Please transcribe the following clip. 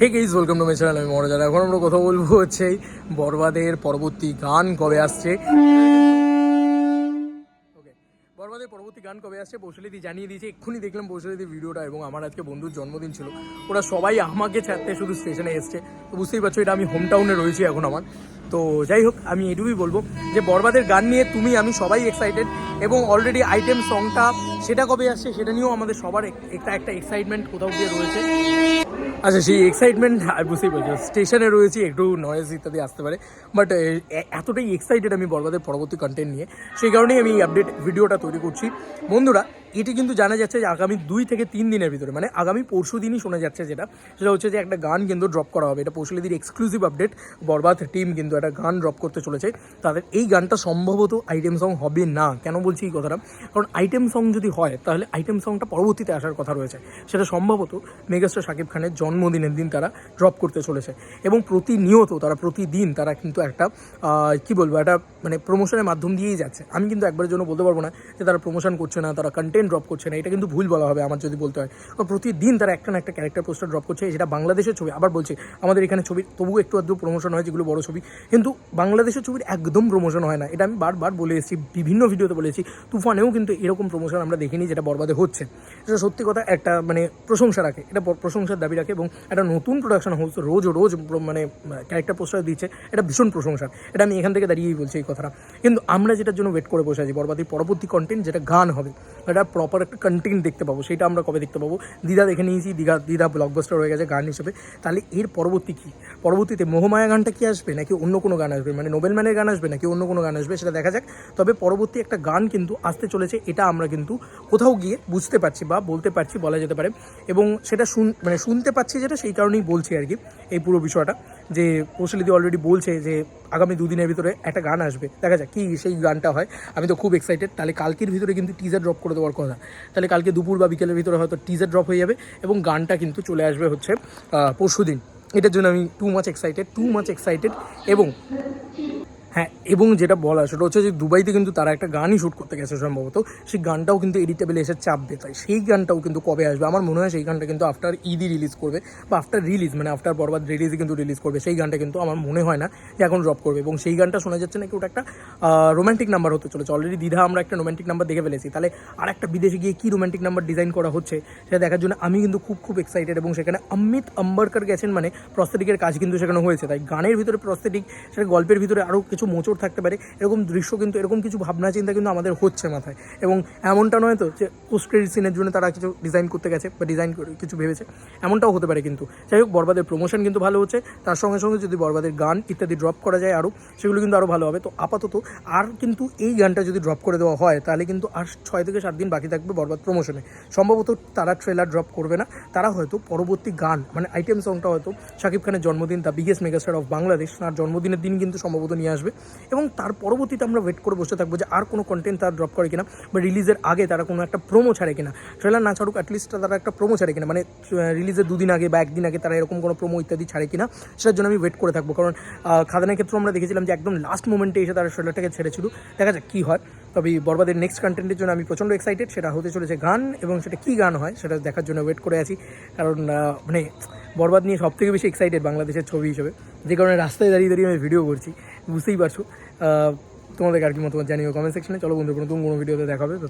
Hey guys welcome to my channel আমি মহারাজা এখন আমরা কথা বলব হচ্ছে বরবাদের পরবর্তী গান কবে আসছে? বরবাদের পরবর্তী গান কবে আসছে? বসুলিদি জানিয়ে দিয়েছে, এক্ষুনি দেখলাম বসুলিদি ভিডিওটা এবং আমার আজকে বন্ধুর জন্মদিন ছিল। ওরা সবাই আমাকে ছাড়তে শুধু স্টেশনে এসছে। তো বুঝতেই পারছ, এটা আমি হোম টাউনে রয়েছি এখন আমার। তো যাই হোক, আমি এটুকুই বলব যে বরবাদের গান নিয়ে তুমি, আমি সবাই এক্সাইটেড এবং অলরেডি আইটেম সংটা সেটা কবে আসছে, সেটা নিয়েও আমাদের সবার একটা একটা এক্সাইটমেন্ট কোথাও গিয়ে রয়েছে। আচ্ছা সেই এক্সাইটমেন্ট বুঝতেই পারছি। স্টেশনে রয়েছি, একটু নয়েজ ইত্যাদি আসতে পারে। বাট এতটাই এক্সাইটেড আমি বরবাদের পরবর্তী কন্টেন্ট নিয়ে। সেই কারণেই আমি আপডেট ভিডিওটা তৈরি করছি। বন্ধুরা এটি কিন্তু জানা যাচ্ছে যে আগামী দুই থেকে তিন দিনের ভিতরে মানে আগামী পরশু দিনই শোনা যাচ্ছে যেটা। সেটা হচ্ছে যে একটা গান কিন্তু ড্রপ করা হবে। এটা পরশুলিদির এক্সক্লুসিভ আপডেট বরবাদ টিম কিন্তু একটা গান ড্রপ করতে চলেছে। তাদের এই গানটা সম্ভবত আইটেম সং হবে না। কেন বলছি এই কথাটা? কারণ আইটেম সং যদি হয়, তাহলে আইটেম সংটা পরবর্তীতে আসার কথা রয়েছে। সেটা সম্ভবত মেগাস্টার শাকিব খানের জন্মদিনের দিন তারা ড্রপ করতে চলেছে। এবং প্রতিনিয়ত তারা প্রতিদিন তারা কিন্তু একটা কি বলব, একটা মানে প্রমোশনের মাধ্যম দিয়েই যাচ্ছে। আমি কিন্তু একবারের জন্য বলতে পারব না যে তারা প্রমোশন করছে না, তারা কন্টেন্ট ড্রপ করছে না, এটা কিন্তু ভুল বলা হবে আমার যদি বলতে হয়। প্রতিদিন তারা একটা না একটা ক্যারেক্টার পোস্টার ড্রপ করছে, যেটা বাংলাদেশের ছবি। আবার বলছি, আমাদের এখানে ছবি, তবুও একটু আধটু প্রমোশন হয় যেগুলো বড় ছবি। কিন্তু বাংলাদেশের ছবির একদম প্রমোশন হয় না। এটা আমি বারবার বলে এসেছি, বিভিন্ন ভিডিওতে বলেছি তুফানেও কিন্তু এরকম প্রমোশন আমরা দেখিনি যেটা বরবাদে হচ্ছে। এটা সত্যি কথা, একটা মানে প্রশংসা রাখে, এটা প্রশংসার দাবি রাখে এবং একটা নতুন প্রোডাকশন হাউস রোজ রোজ মানে ক্যারেক্টার পোস্টার দিচ্ছে, এটা ভীষণ প্রশংসার এটা আমি এখান থেকে দাঁড়িয়েই বলছি এই কথাটা। কিন্তু আমরা যেটার জন্য ওয়েট করে বসে আছি বরবাদির পরবর্তী কন্টেন্ট যেটা গান হবে এটা প্রপার একটা কন্টেন্ট দেখতে পাবো, সেটা আমরা কবে দেখতে পাবো? দিদা দেখে নিয়েছি, দিঘা, দিদা ব্লকবাস্টার হয়ে গেছে গান হিসেবে। তাহলে এর পরবর্তী কি? পরবর্তীতে মোহমায়া গানটা কি আসবে, নাকি অন্য কোনো গান আসবে? মানে নোবেল ম্যানের গান আসবে, নাকি অন্য কোনো গান আসবে? সেটা দেখা যাক। তবে পরবর্তী একটা গান কিন্তু আসতে চলেছে, এটা আমরা কিন্তু কোথাও গিয়ে বুঝতে পারছি বা বলতে পারছি, বলা যেতে পারে। এবং সেটা শুন মানে শুনতে পাচ্ছি যেটা, সেই কারণেই বলছি আর কি, এই পুরো বিষয়টা। যে কৌশলীদি অলরেডি বলছে যে আগামী দুদিনের ভিতরে একটা গান আসবে। দেখা যাক কী সেই গানটা হয়। আমি তো খুব এক্সাইটেড তাহলে কালকের ভিতরে কিন্তু টিজার ড্রপ করে দেওয়ার কথা। তাহলে কালকে দুপুর বা বিকেলের ভিতরে হয়তো টিজার ড্রপ হয়ে যাবে এবং গানটা কিন্তু চলে আসবে হচ্ছে পরশু দিন এটার জন্য আমি too much excited too much excited এবং হ্যাঁ এবং যেটা বলা সেটা হচ্ছে যে দুবাইতে কিন্তু তারা একটা গানই শ্যুট করতে গেছে সম্ভবত। সেই গানটাও কিন্তু এডিটেবল এসে চাপবে তাই সেই গানটাও কিন্তু কবে আসবে? আমার মনে হয় সেই গানটা কিন্তু আফটার ঈদই রিলিজ করবে, বা আফটার রিলিজ মানে আফটার বরবাদ রিলিজই কিন্তু রিলিজ করবে। সেই গানটা কিন্তু আমার মনে হয় না যে এখন ড্রপ করবে। এবং সেই গানটা শোনা যাচ্ছে নাকি ওটা একটা রোম্যান্টিক নাম্বার হতে চলেছে। অলরেডি দ্বিধা আমরা একটা রোম্যান্টিক নাম্বার দেখে ফেলেছি। তাহলে আর একটা বিদেশে গিয়ে কী রোম্যান্টিক নাম্বার ডিজাইন করা হচ্ছে, সেটা দেখার জন্য আমি কিন্তু খুব খুব এক্সাইটেড এবং সেখানে অমিত আম্বারকার গেছেন মানে প্রস্থেটিকের কাজ কিন্তু সেখানে হয়েছে। তাই গানের ভিতরে প্রস্থেটিক সেটা গল্পের ভিতরে আরও কিছু মোচড় থাকতে পারে, এরকম দৃশ্য কিন্তু, এরকম কিছু ভাবনা চিন্তা কিন্তু আমাদের হচ্ছে মাথায়। এবং এমনটা নয় তো যে পোস্ট ক্রেডিট সিনের জন্য তারা কিছু ডিজাইন করতে গেছে বা ডিজাইন কিছু ভেবেছে, এমনটাও হতে পারে কিন্তু। যাই হোক, বরবাদের প্রমোশন কিন্তু ভালো হচ্ছে, তার সঙ্গে সঙ্গে যদি বরবাদের গান ইত্যাদি ড্রপ করা যায় আরও সেগুলো কিন্তু আরও ভালো হবে। তো আপাতত আর কিন্তু এই গানটা যদি ড্রপ করে দেওয়া হয়, তাহলে কিন্তু আর ছয় থেকে সাত দিন বাকি থাকবে বরবাদ প্রমোশনে সম্ভবত তারা ট্রেলার ড্রপ করবে না, তারা হয়তো পরবর্তী গান মানে আইটেম সংটা হয়তো শাকিব খানের জন্মদিন the biggest megastar of Bangladesh তার জন্মদিনের দিন কিন্তু সম্ভবত নিয়ে আসবে। এবং তার পরবর্তীতে আমরা ওয়েট করে বসে থাকব যে আর কোনো কন্টেন্ট তারা ড্রপ করে কিনা বা রিলিজের আগে তারা কোনো একটা প্রোমো ছাড়ে কিনা। ট্রেলার না ছাড়ুক অ্যাটলিস্ট তারা একটা প্রোমো ছাড়ে কিনা। মানে রিলিজের দুদিন আগে বা একদিন আগে তারা এরকম কোনো প্রোমো ইত্যাদি ছাড়ে কিনা, সেটার জন্য আমি ওয়েট করে থাকব। কারণ খাদানের ক্ষেত্রে আমরা দেখেছিলাম যে একদম লাস্ট মোমেন্টে এসে তারা ট্রেলারটাকে ছেড়েছিল। দেখা যাক কী হয়। তবে বরবাদের নেক্সট কন্টেন্টের জন্য আমি প্রচণ্ড এক্সাইটেড সেটা হতে চলেছে গান এবং সেটা কী গান হয় সেটা দেখার জন্য ওয়েট করে আছি। কারণ মানে বরবাদ নিয়ে সবথেকে বেশি এক্সাইটেড বাংলাদেশের ছবি হিসেবে। যে কারণে রাস্তায় দাঁড়িয়ে দাঁড়িয়ে আমি ভিডিও করছি, বুঝতেই পারছ। তোমাদের আর কি মতামত জানিও কমেন্ট সেকশনে চলো বন্ধু নতুন কোনো ভিডিওতে দেখাবে তো